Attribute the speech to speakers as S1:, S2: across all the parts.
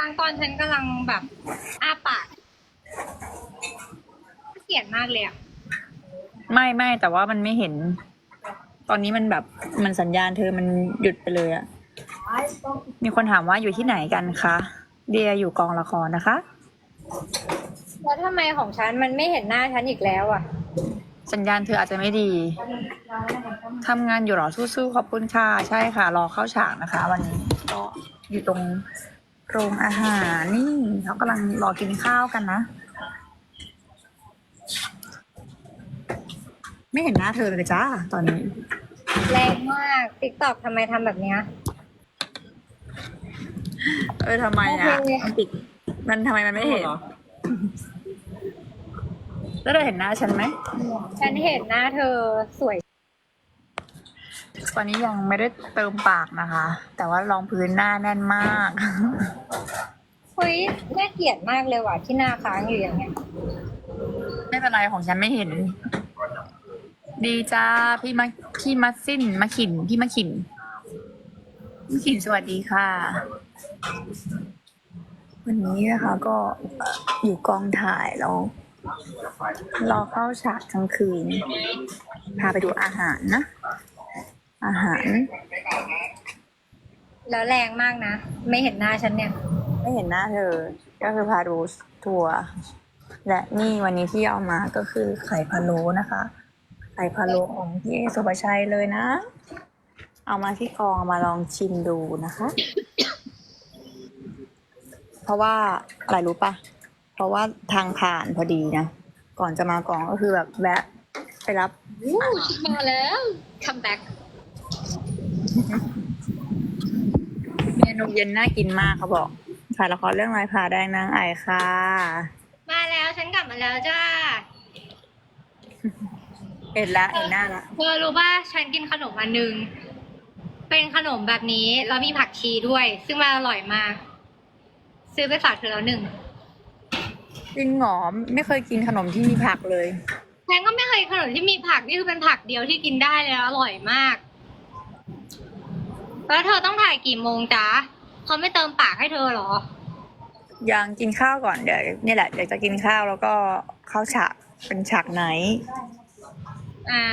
S1: ค้างตอนฉันกำลังแบบอ้าปากเกลียดมากเลยอะ
S2: ไม่ไม่แต่ว่ามันไม่เห็น ตอนนี้มันแบบมันสัญญาณเธอมันหยุดไปเลยอะมีคนถามว่าอยู่ที่ไหนกันคะเดียอยู่กองละครนะคะ
S1: แล้วทำไมของฉันมันไม่เห็นหน้าฉันอีกแล้วอะ
S2: สัญญาณเธออาจจะไม่ดีทำงานอยู่เหรอสู้ๆขอบคุณค่ะใช่ค่ะ รอเข้าฉากนะคะ วันนี้ก็อยู่ตรง โรงอาหารนี่เขากำลังรอกินข้าวกันนะ ไม่เห็นหน้าเธอเลยจ้าตอนนี้
S1: แรงมากติ๊กตอกทำไมทำแบบเนี้ย
S2: เออทำไมอะ
S1: โอเค
S2: มันปิดมันทำไมมันไม่เห็น แล้วเธอเห็นหน้าฉันไหม
S1: ฉันเห็นหน้าเธอสวย
S2: ตอนนี้ยังไม่ได้เติมปากนะคะ แต่ว่ารองพื้นหน้าแน่นมาก
S1: เฮ้ยน่าเกลียดมากเลยว่ะที่หน้าค้างอยู่อย่างเงี้ย
S2: ไม่เป็นไรของฉันไม่เห็น ดีจ้าพี่มาพี่มัดสิ้นมาขินพี่มาขินพี่ขินสวัสดีค่ะ วันนี้นะคะก็อยู่กองถ่ายแล้วรอเข้าฉากกลางคืน พาไปดูอาหารนะ อาหาร
S1: แล้วแรงมากนะ ไม่เห็นหน้าฉันเนี่ย
S2: ไม่เห็นหน้าเธอ ก็คือพาดูทัวร์และนี่วันนี้ที่เอามาก็คือไข่พะโล้นะคะ ไข่พะโล้ของพี่เอสุภาชัยเลยนะ เอามาที่กองเอามาลองชิมดูนะคะ เพราะว่าอะไรรู้ปะเพราะว่าทางผ่านพอดีนะ ก่อนจะมากองก็คือแบบแวะไปรับ
S1: อู้ชิมาแล้ว come back
S2: เมนูเย็นน่ากินมากเขาบอกถ่ายละครเรื่องลายพาแดงนางไอค่ะ
S1: มาแล้วฉันกลับมาแล้วจ้า
S2: เห็นแล้วเห็นหน้าละ
S1: เธอรู้ป่ะฉันกินขนมอันนึง เป็นขนมแบบนี้แล้วมีผักชีด้วย ซึ่งมันอร่อยมาก ซื้อไปฝากเธอแล้วหนึ่ง
S2: จริงเหรอไม่เคยกินขนมที่มีผักเลย
S1: ฉันก็ไม่เคยขนมที่มีผักนี่คือเป็นผักเดียวที่กินได้เลยแล้วอร่อยมาก แล้วเธอต้องถ่ายกี่โมงจ๊ะเขาไม่เติมปากให้เธอเหรอ
S2: ยังกินข้าวก่อนเดี๋ยวนี่แหละเดี๋ยวจะกินข้าวแล้วก็เข้าฉากเป็นฉากไหน
S1: อ่า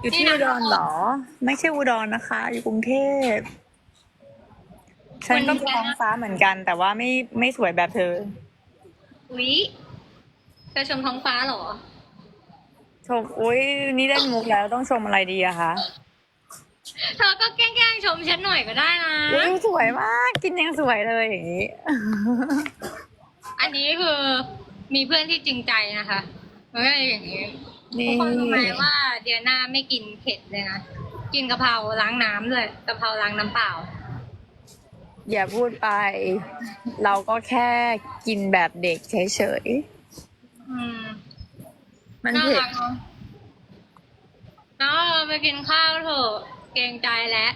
S2: อยู่ที่
S1: นี่
S2: อุ
S1: นะ
S2: ดรเหรอ ไม่ใช่อุดรนะคะ อยู่กรุงเทพฉันก็มีท้องฟ้าเหมือนกัน แต่ว่าไม่ไม่สวยแบบเธอ
S1: อุ๊ยเธอชมท้องฟ้าเหรอ
S2: ชมอุ้ยนี่เล่นมุกแล้วต้องชมอะไรดีอะคะ
S1: เธอก็แกล้งๆชมฉันหน่อยก็ได้นะ
S2: อุ้ยสวยมาก กินยังสวยเลยอย่างนี้
S1: อันนี้คือมีเพื่อนที่จริงใจนะคะมันก็เลยอย่างนี้
S2: นี่
S1: ทุกคนรู้ไหมว่าเดียนาไม่กินเผ็ดเลยนะ กินกะเพราล้างน้ำเลยกะเพราล้างน้ำเปล่า
S2: อย่าพูดไป เราก็แค่กินแบบเด็กเฉย
S1: อืม
S2: ๆมัน
S1: น่า
S2: เผ็ด
S1: รักเนาะเอาเราไปกินข้าวเถอะ เกรงใจแล้ว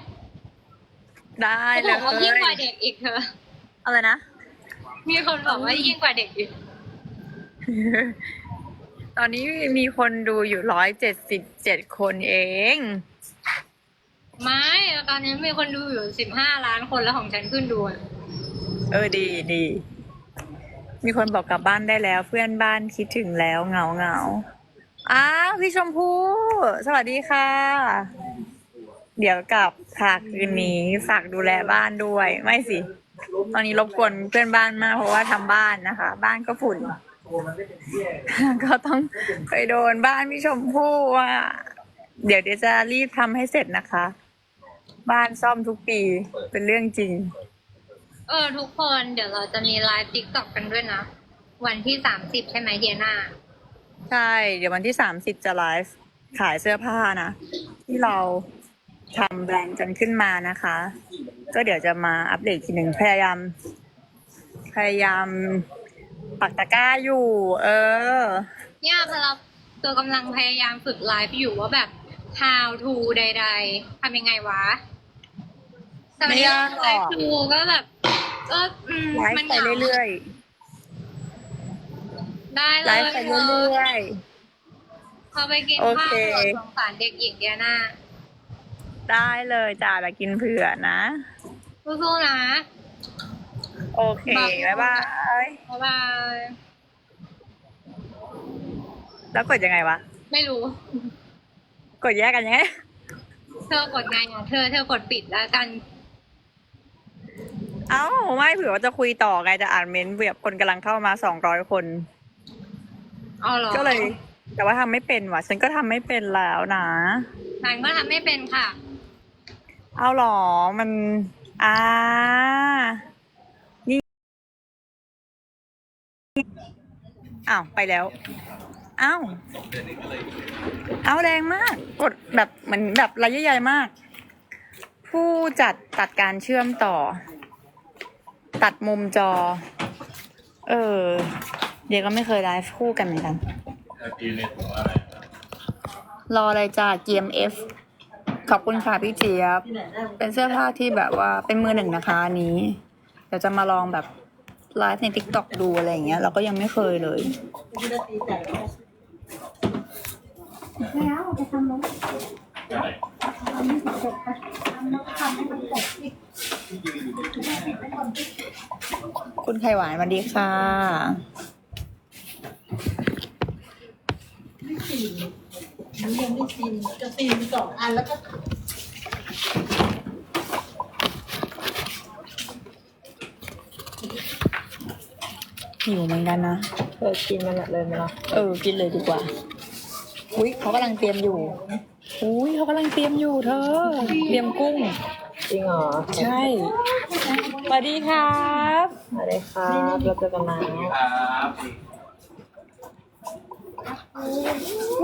S2: ได้
S1: เขา
S2: เล
S1: บอกว่ายิ่งกว่ายเด็กอีกเธอ
S2: อะไรนะ
S1: มีคนบอกว่ายิ่งกว่าเด็กอีก
S2: ตอนนี้มีคนดูอยู่ร้อยเจ็ดสิบเจ็ดคนเอง
S1: ไม่ตอนนี้มีคนดูอยู่สิบห้าล้านคนแล้วของฉันขึ้นดูอะ
S2: เออดีดี มีคนบอกกลับบ้านได้แล้ว เพื่อนบ้านคิดถึงแล้วเหงาเหงาอ้าวพี่ชมพู่สวัสดีค่ะ เดี๋ยวกลับค่ะคืนนี้ฝากดูแลบ้านด้วย ไม่สิ ตอนนี้รบกวนเพื่อนบ้านมากเพราะว่าทำบ้านนะคะ บ้านก็ฝุ่น ก็ต้องไปโดนบ้านพี่ชมพู่ว่า เดี๋ยวเดี๋ยวจะรีบทำให้เสร็จนะคะ บ้านซ่อมทุกปีเป็นเรื่องจริง
S1: เออ ทุกคนเดี๋ยวเราจะมีไลฟ์ติ๊กต็อกกันด้วยนะ วันที่สามสิบใช่ไหมเดียนา
S2: ใช่ เดี๋ยววันที่สามสิบจะไลฟ์ขายเสื้อผ้านะ ที่เรา ทำแบรนด์กันขึ้นมานะคะ ก็เดี๋ยวจะมาอัปเดตทีหนึ่งพยายาม พยายามปักตะกร้าอยู่ เออ
S1: เนี่ยพเราตัวกำลังพยายามฝึกไลฟ์อยู่ว่าแบบ how to ใด ๆทำยังไงวะแต่วันนี้
S2: ไม่ยากหร
S1: ไล
S2: อก
S1: ฟ์ดูก็แบบก็อืม
S2: ไล
S1: มัน
S2: ฟ์
S1: เห
S2: ไป
S1: งา
S2: เรื่อย
S1: ได้
S2: ๆ
S1: เล
S2: ไล
S1: ย
S2: ฟ์ไปเรื่อย
S1: พอไปกิน
S2: โอ
S1: ข้าว
S2: เค
S1: เถอะสงสารเด็กหญิงเดียนา
S2: ๆ ได้เลยจ้าแต่กินเผื่อนะ
S1: สู้ๆนะ
S2: โอเค บ๊ายบาย
S1: บ๊ายบาย
S2: แล้วกดยังไงวะ
S1: ไม่รู้
S2: กดแยกกันยังไง
S1: เธอกดไงอะเธอ เธอกดปิดแล้วกัน
S2: เอ้า ไม่เผื่อว่าจะคุยต่อไงจะอ่านเมนต์แบบคนกำลังเข้ามาสองร้อยคน
S1: เอาเหรอ
S2: ก็เลย แต่ว่าทำไม่เป็นว่ะ ฉันก็ทำไม่เป็นแล้วนะ
S1: นางก็ทำไม่เป็นค่ะ
S2: เอาหรอ มัน อ่า นี่ อ้าว ไปแล้ว อ้าว เอาแรงมาก กดแบบเหมือนแบบระยะใหญ่มาก ผู้จัดตัดการเชื่อมต่อ ตัดมุมจอ เออ เดี๋ยวก็ไม่เคยไลฟ์คู่กันเหมือนกัน รออะไรจ้า GMF ขอบคุณค่ะพี่เจี๊ยบ เป็นเสื้อผ้าที่แบบว่าเป็นมือหนึ่งนะคะอันนี้ เดี๋ยวจะมาลองแบบไลฟ์ใน t ิ k t o k ดูอะไรอย่างเงี้ยเราก็ยังไม่เคยเลยคุณไข่หวานสวัสดีค่ะ
S3: ยังไม่ซีนจะซีนสองอันแล้วก็
S2: หิวเหมือนกันนะ
S3: เธอกินมันเลยไหมล่ะ
S2: เออ กินเลยดีกว่า อุ้ยเขากำลังเตรียมอยู่ อุ้ยเขากำลังเตรียมอยู่เธอ เตรียมกุ้ง
S3: จริงเหรอ
S2: ใช่สวัสดีครับ
S3: มาเลยครับเราเจอกันนะ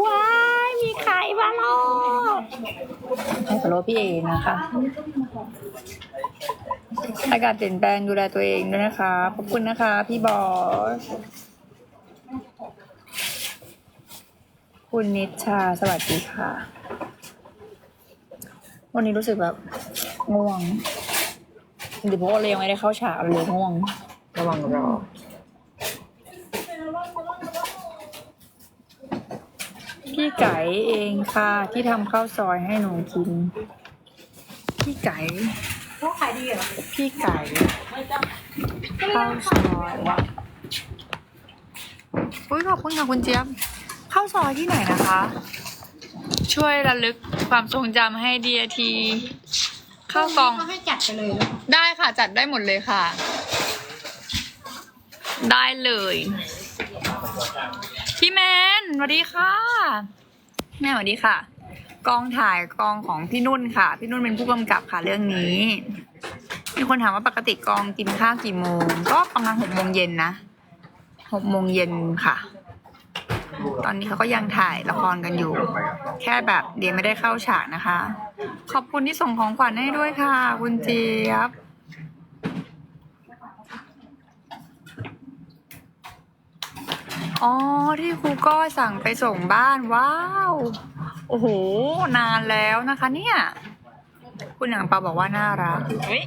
S2: ว้าย มีไข่มาลอให้ขอโทษพี่เอนะคะ อากาศเปลี่ยนแปลงดูแลตัวเองด้วยนะคะ ขอบคุณนะคะ พี่บอส คุณนิชชาสวัสดีค่ะ วันนี้รู้สึกแบบง่วงหรือเพราะว่าเรายังไม่ได้เข้าฉากเลยง่วง
S3: ระวังรอ
S2: พี่ไก่เองค่ะ ที่ทำข้าวซอยให้หนูกิน พี่ไก่
S1: เขาขายดีเหรอ
S2: พี่ไก่ข้าวซอยอุ้ยขอบคุณค่ะคุณเจี๊ยบข้าวซอยที่ไหนนะคะ ช่วยระลึกความทรงจำให้ดีทีข้าวกล่อง
S1: เขาให้จัดไปเลยหรือเปล่า
S2: ได้ค่ะจัดได้หมดเลยค่ะ ได้เลยพี่แมน สวัสดีค่ะ แม่สวัสดีค่ะ กองถ่ายกองของพี่นุ่นค่ะ พี่นุ่นเป็นผู้กำกับค่ะเรื่องนี้ มีคนถามว่าปกติกองกินข้าวกี่โมง ก็ประมาณหกโมงเย็นนะหกโมงเย็นค่ะ ตอนนี้เขาก็ยังถ่ายละครกันอยู่ แค่แบบเดียไม่ได้เข้าฉากนะคะ ขอบคุณที่ส่งของขวัญให้ด้วยค่ะ คุณเจี๊ยบ อ๋อ ที่ครูก้อยสั่งไปส่งบ้านว้าว โอ้โห นานแล้วนะคะเนี่ย คุณหนังปาบอกว่าน่ารักเฮ้ย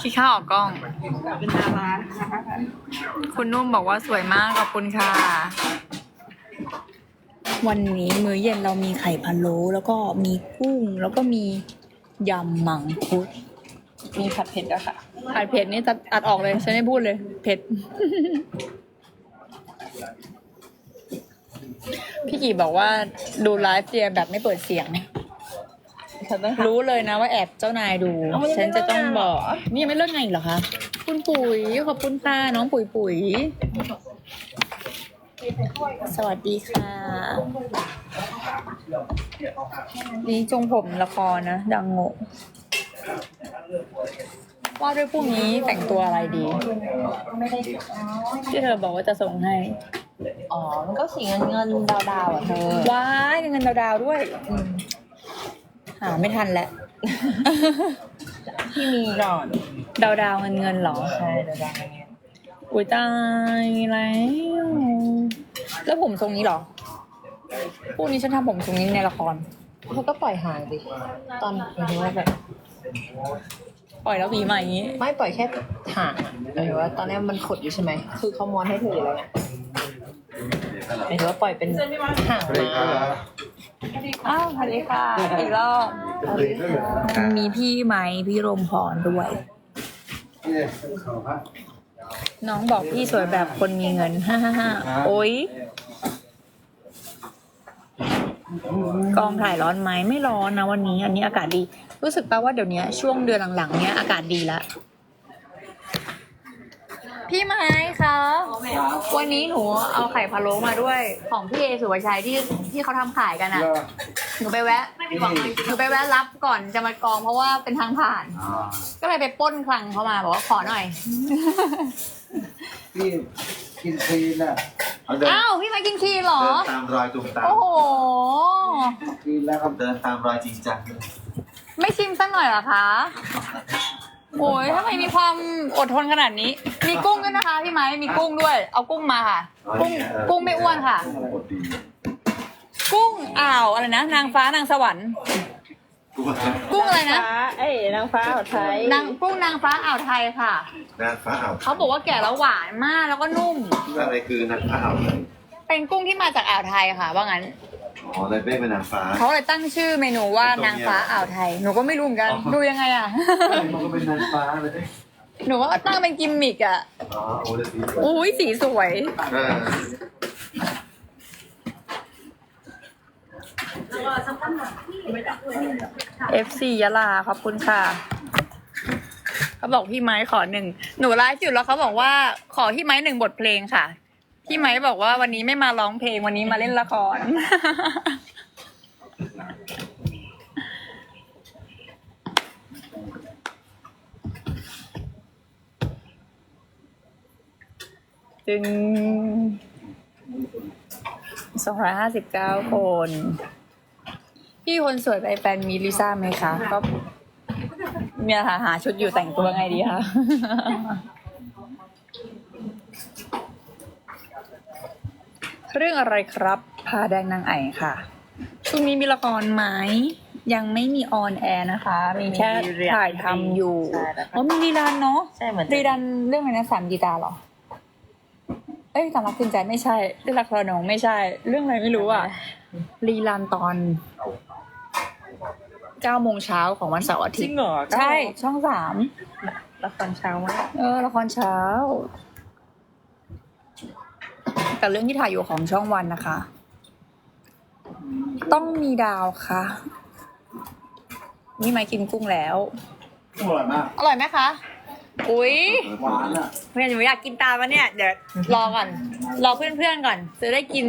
S2: คิดข้าวออกกล้อง
S3: เป็นดารา
S2: คุณนุ่มบอกว่าสวยมากขอบคุณค่ะ วันนี้มื้อเย็นเรามีไข่พะโล้แล้วก็มีกุ้งแล้วก็มียำมังคุด มีผัดเผ็ดด้วยค่ะ ผัดเผ็ดนี่ตัดตัดออกเลย ฉันไม่พูดเลย เผ็ด พี่กี่บอกว่าดูไลฟ์เจียแบบไม่เปิดเสียง
S3: ฉันต้อง
S2: รู้เลยนะว่าแอบเจ้านายดู
S3: เอามันยัง
S2: ฉันจะต้อง
S3: ไม่เลิกงานเห
S2: บ
S3: ร
S2: อ
S3: อ
S2: ก นี่ยังไม่เลิกงานอีกเหรอคะ คุณปุ๋ยขอบคุณค่ะน้องปุ๋ยปุ๋ย สวัสดีค่ะนี่จงผมละครนะ ดังโงะ ว่าด้วยพรุ่งนี้แต่งตัวอะไรดีที่เธอบอกว่าจะส่งให้
S3: อ๋อ มันก็สีเงินเงินดาวดาวๆอะเธอ
S2: ว้ายเงินดาวๆด้วย
S3: อืม
S2: หาไม่ทันแล้ว
S3: ที่มีก่อน
S2: ดาวดาวๆเงินเงินๆเหรอ
S3: ใช่ดาวดาวๆเงี้ย
S2: อุ้ยตายแล้ว แล้วผมทรงนี้เหรอพวกนี้ฉันทำผมทรงนี้ในละคร
S3: เขาก็ปล่อยห่างดิตอนหมายถึงว่าแบบ
S2: ปล่อยแล้วหวีมาอย่างนี้
S3: ไม่ปล่อยแค่ห่างอะหมายถึงว่าตอนนี้มันขดอยู่ใช่ไหม คือเขาม้วนให้เธออยู่แล้วไงหมายถึงว่าปล่อยเป็นห่างมา
S2: อ้าวสวัสดีค่ะ อีกรอบมีพี่ไหมพี่รมพรด้วย น้องบอกพี่สวยแบบคนมีเงิน ฮ่าฮ่าฮ่าโอ๊ย กองถ่ายร้อนไหมไม่ร้อนนะวันนี้ อันนี้อากาศดี รู้สึกป่าว่าเดี๋ยวนี้ช่วงเดือนหลังๆเนี้ยอากาศดีแล้วพี่ไม้คะวันนี้หนูเอาไข่พะโล้มาด้วย ของพี่เอสุวชัยที่ที่เขาทำขายกันอะ หนูไปแวะหนูไปแวะรับก่อนจะมากองเพราะว่าเป็นทางผ่าน ก็เลยไปปล้นคลังเขามาบอกว่าขอหน่อย
S4: พี่กินคลีนอะ
S5: เอาเดิน
S2: อ้าวพี่ไม้กินครีมเหรอ
S5: เดินตามรอยตุ่มตาม
S2: โอ้โห
S4: คลีนแล้วครับ
S5: เดินตามรอยจริงจัง
S2: ไม่ชิมสักหน่อยเหรอคะ โอ้ยทำไมมีความอดทนขนาดนี้ มีกุ้งด้วยนะคะพี่ไม้มีกุ้งด้วย เอากุ้งมาค่ะ กุ้ง กุ้งไม่อ้วนค่ะ
S5: อดดี
S2: กุ้งอ่าวอะไรนะ นางฟ้านางสวรรค์
S5: กูว่า
S2: กุ้งอะไรนะ
S3: ฟ้าเอ้ยนางฟ้าอ่าวไทย
S2: นางกุ้งนางฟ้าอ่าวไทยค่ะ
S5: นางฟ้าอ่าว
S2: เขาบอกว่าแก่แล้วหวานมากแล้วก็นุ่ม
S5: อะไรคือนางฟ้าอ่าวเลย
S2: เป็นกุ้งที่มาจากอ่าวไทยค่ะ ว่างั้น
S5: อ๋อเลยเป้เป็นนางฟ้า
S2: เขาเลยตั้งชื่อเมนูว่านางฟ้าอ่าวไทย หนูก็ไม่รู้เหมือนกัน
S5: อ๋อ
S2: ดูยังไงอะ
S4: มันก็เป็นนางฟ้าเลย
S2: หนูก็ตั้งเป็นกิมมิกอะ
S5: อ๋อโอ้ยสีสวย
S2: อุ้ยสีสวย
S5: เออ
S2: FC ยะลาขอบคุณค่ะ เขาบอกพี่ไม้ขอหนึ่ง หนูไลฟ์อยู่แล้วเขาบอกว่าขอพี่ไม้หนึ่งบทเพลงค่ะ พี่ไม้บอกว่าวันนี้ไม่มาร้องเพลงวันนี้มาเล่นละคร จึงสองร้อยห้าสิบเก้าคน พี่คนสวยไปแฟนมีลิซ่าไหมคะ ก็เนี่ยค่ะหาชุดอยู่แต่งตัวไงดีคะเรื่องอะไรครับ พาแดงนางไอ่ค่ะช่วงนี้มีละครไหมยังไม่มีออนแอร์นะคะ มีแค่ถ่ายทำอยู่
S3: ใช่แล้วก็
S2: อ๋อมีรีรันเนาะ
S3: ใช่เหมือน
S2: รีรันเรื่องอะไรนะสามกีตาร์เหรอ เอ้ยสามรักคุณใจไม่ใช่เรื่องละครน้องไม่ใช่ เรื่องอะไรไม่รู้อะรีรันตอน เก้าโมงเช้าของวันเสาร์อา
S3: จ
S2: ทิ
S3: ริ
S2: ต
S3: ง
S2: ย์
S3: เหรอ
S2: ใช่ ช่องสาม
S3: ละครเช้ามาก
S2: เออละครเช้า แต่เรื่องที่ถ่ายอยู่ของช่องวันนะคะ ต้องมีดาวค่ะ นี่ไม่กินกุ้งแล้ว
S4: อร่อยมาก
S2: อร่อยไหมคะ อุ๊ย
S4: หวานอะ
S2: เพื่อนหนูอยากกินตามวะเนี่ย เดี๋ยวรอก่อน รอเพื่อนๆก่อน จะได้กิน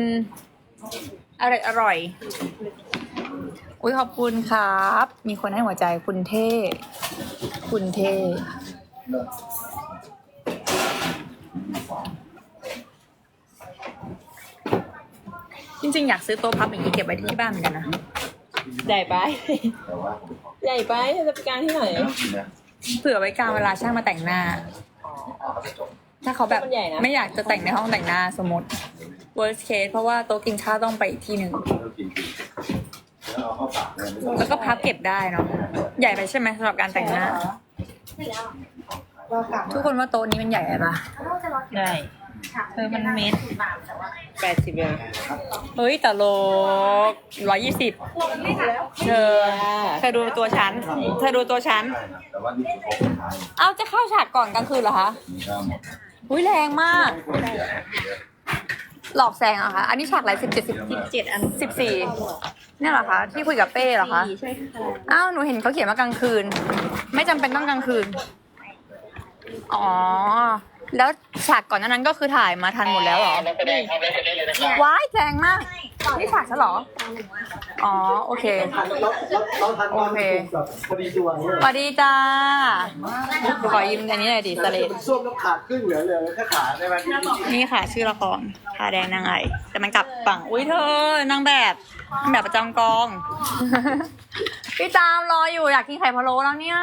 S2: อร่อยอร่อยๆ อุ้ยขอบคุณครับ มีคนให้หัวใจคุณเท่ คุณเท่จริงๆ อยากซื้อโต๊ะพับอย่างนี้เก็บไว้ที่บ้านเหมือนกันนะ
S3: ใหญ่ไป
S5: แต่ว่าผม
S3: ใหญ่ไปจะไปกลางที่ไหน
S5: ไม่ต้องกินนะ
S2: เผื่อไว้กลางเวลาช่างมาแต่งหน้า ถ้าเขาแบบ
S3: มันใหญ่นะ
S2: ไม่อยากจะแต่งในห้องแต่งหน้าสมมติ worst case เพราะว่าโต๊ะกินข้าวต้องไปอีกที่หนึ่ง
S5: ไม่ต้องกิน แล้วเอาเข้าปากเลยไม่ต้อง
S2: แล้วก็พับเก็บได้เนาะใหญ่ไปใช่ไหมสำหรับการแต่งหน้า ทุกคนว่าโต๊ะนี้มันใหญ่ไหมปะ
S3: ใหญ่เธอมันเมตรแปดสิบเอง
S2: เฮ้ยแต่โลร้อยยี่สิบเธอเธอดูตัวฉันเธอดูตัวฉัน
S5: ได้นะแต่ว่านี่คือโค้งสุดท้าย
S2: เอาจะเข้าฉากก่อนกลางคืนเหรอคะ
S5: มีข้าวหมด
S2: อุ้ยแรงมาก หลอกแสงเหรอคะ อันนี้ฉากอะไรสิบเจ็ดสิบ
S3: เจ็ดอัน
S2: สิบสี่เนี่ยเหรอคะที่คุยกับเป้เหรอคะ
S3: ใช่ค่ะ
S2: อ้าวหนูเห็นเขาเขียนว่ากลางคืน ไม่จำเป็นต้องกลางคืน อ๋อ แล้วฉากก่อนหนานั้นก็คือถ่ายมาทันหมดแล้วเหรอว้ายแรงมาก นี่ฉากฉันเหรอ อ๋อ โอเค
S4: เราเราเราทันตอน
S2: โอเค
S4: แบบพอดีตัวเนี่ย
S2: สวัสดีจ้า ขอยืมอันนี้หน่อยดิสเลด
S4: มันส้วมแล้วขาดครึ่งเหลือเหลือแค่ขาได้ไหม
S2: นี่ค่ะ ชื่อละครพาแดงนางไอแต่มันกลับฝั่งอุ้ยเธอนางแบบนางแบบประจำกอง พี่จามรออยู่อยากกินไข่พะโล้แล้วเนี่ย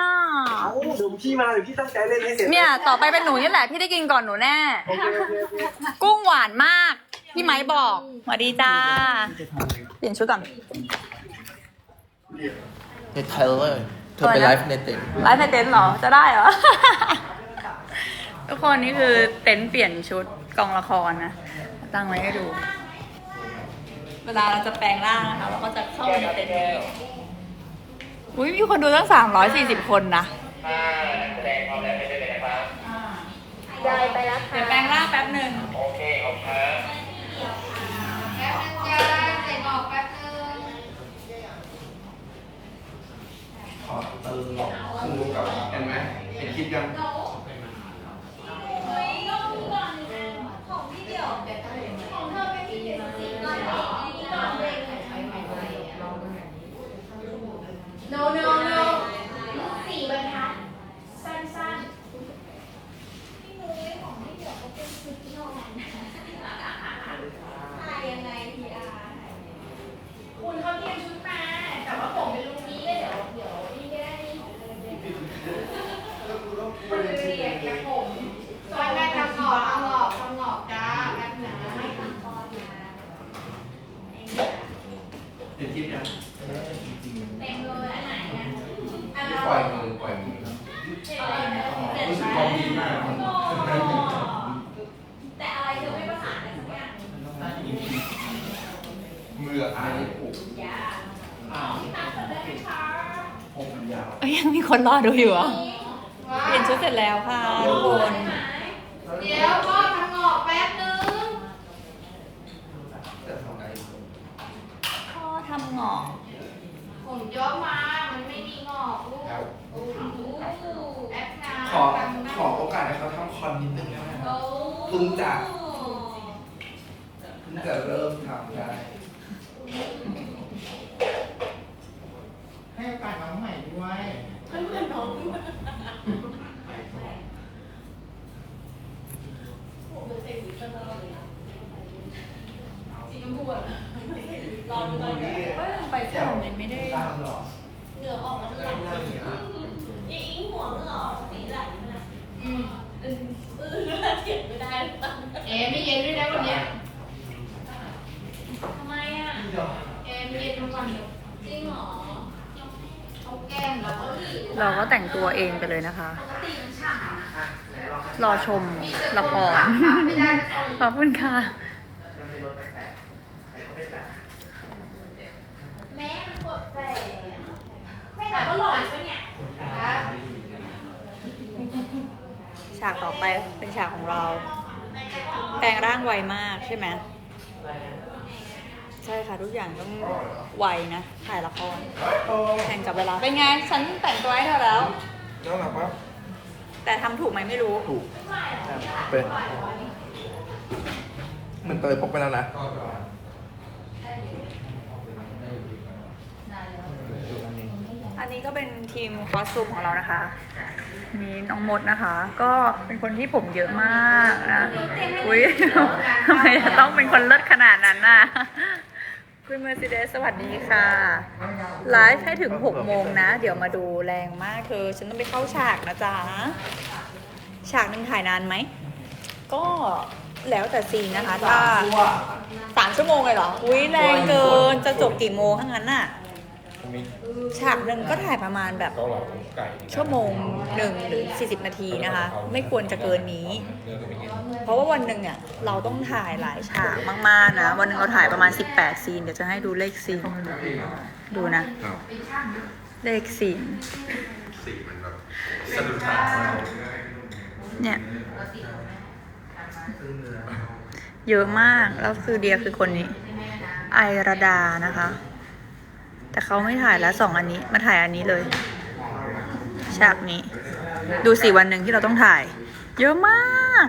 S4: เอ้าเดี๋ยวพี่มาเดี๋ยวพี่ตั้งใจเล่นให้เสร็จ
S2: เนี่ย ต่อไปเป็นหนูนี่แหละที่ได้กินก่อนหนูแน่
S4: โอเคโอเคโอเค
S2: กุ้งหวานมาก พี่ไม้บอกสวัสดีจ้า เปลี่ยนชุดก่อน
S6: ในไทเลอร์เธอไป
S2: อะไรนะ
S6: ไลฟ์ในเต็นท์
S2: ไลฟ์ในเต็นท์เหรอ จะได้เหรอ ทุกคนนี่คือเต็นท์เปลี่ยนชุดกองละครนะ ตั้งไว้ให้ดู เวลาเราจะแปลงร่างนะคะ เราก็จะเข้าไปในเต็นท์นี้อุ้ยมีคนดูตั้งสามร้อยสี่สิบคนนะได้ไปแล้วค่ะ เดี๋ยวแปลงร่างแป๊บหนึ่ง
S1: แต
S5: ลกขึ้นรูปกับเห็นไหมเห็นคลิปยัง
S1: โนโนโนสี่บรรทัด สั้นๆพี่มุ้ยของพี่เดี่ยวเขาเป็นชุดนอนถ่ายยังไงพีอาร์คุณเขาเตรียมชุดมา แต่ว่าผมเป็นลุคนี้เลยเดี๋ยวเดี๋ยวนี่ไม่ได้มันเรียกจากผมซอยแม่ทำหงอกทำหงอกทำหงอกจ้าแป๊บนะไม่ทำตอนนะ
S5: เห็นคลิปยัง
S1: เต็มเลยอันไหนอะอัน
S5: ปล่อยมือปล่อยมือรู้สึกความดีมาก
S1: แต่อะไรเธอไม่ประสานอะไรสักอย่าง
S5: มืออันนี้ผูก
S1: ยาที่ตามเธอได้ไหมคะ
S5: ผมมันยาว
S2: เอ้ยยังมีคนรอดูอยู่เหรอะเปลี่ยนชุดเสร็จแล้วค่ะทุกคน
S1: เดี๋ยวพ่อทำงอกแป๊บนึง
S5: จะทำไง
S2: พ่อทำหงอก
S1: ผมย้อมมา มันไม่มีงอกลูก
S5: ครับ
S1: โอ้โหแอปนา
S6: ขอขอโอกาสให้เขาทำคอนนิดนึงได้ไหมครับ เพิ่งจะ เพิ่งจะเริ่มทำได้
S4: ให้โอกาสน้องใหม่ด้วย
S2: ไปสนามบินไม่ได้
S6: ตามหรอ
S1: เอ๋ไม่เย็นด้วยนะวันเนี้ย
S2: ทำไมอะ
S1: เอ๋ไม่เย็นทุกวันเดียวจริงเหรอเอาแก้มเหรอ
S2: เราก็แต่งตัว เองไปเลยนะคะ รอชมละคร
S1: ไม่ได้ก็ต้อง
S2: ขอบคุณค่ะ
S1: แม่มันกดแปลไม่แต่ก็หล่อใช่ไหมเนี่ยครับ
S2: ฉากต่อไปเป็นฉากของเรา แปลงร่างไวมากใช่ไหมใช่ค่ะ ทุกอย่างต้องไวนะ ถ่ายละครแข่งกับเวลา เป็นไง ฉันแต่งตัวให้เธอแล้ว
S6: น่ารักปะ
S2: แต่ทำถูกไหมไม่รู้
S6: ถูกเป็นเหมือนเตยพกไปแล้วนะ
S2: อันนี้ก็เป็นทีมคอสตูมของเรานะคะ มีน้องมดนะคะ ก็เป็นคนที่ผมเยอะมากนะ อุ้ย ทำไมจะต้องเป็นคนเลิศขนาดนั้นน่ะ คุณเมอร์เซเดสสวัสดีค่ะ ไลฟ์ให้ถึง 6 โมงนะ เดี๋ยวมาดูแรงมากเธอ ฉันต้องไปเข้าฉากนะจ๊ะ ฉากหนึ่งถ่ายนานไหม ก็แล้วแต่ซีนนะคะถ้าสามชั่วโมงเลยเหรอ อุ้ยแรงเกิน จะจบกี่โมงทั้งนั้นน่ะ ฉากหนึ่งก็ถ่ายประมาณแบบชั่วโมงหนึ่งหรือ 40 นาทีนะคะ ไม่ควรจะเกินนี้เพราะว่าวันหนึ่งอะเราต้องถ่ายหลายฉากมากๆนะ วันหนึ่งเราถ่ายประมาณ 18 ซีน เดี๋ยวจะให้ดูเลขซีน ดูนะเลขซีน
S5: สีมันแบบสะดุดตา
S2: เนี่ย เยอะมาก แล้วคือเดียคือคนนี้ ไอราดานะคะ แต่เขาไม่ถ่ายแล้วสองอันนี้มาถ่ายอันนี้เลย ฉากนี้ ดูสิวันหนึ่งที่เราต้องถ่าย เยอะมาก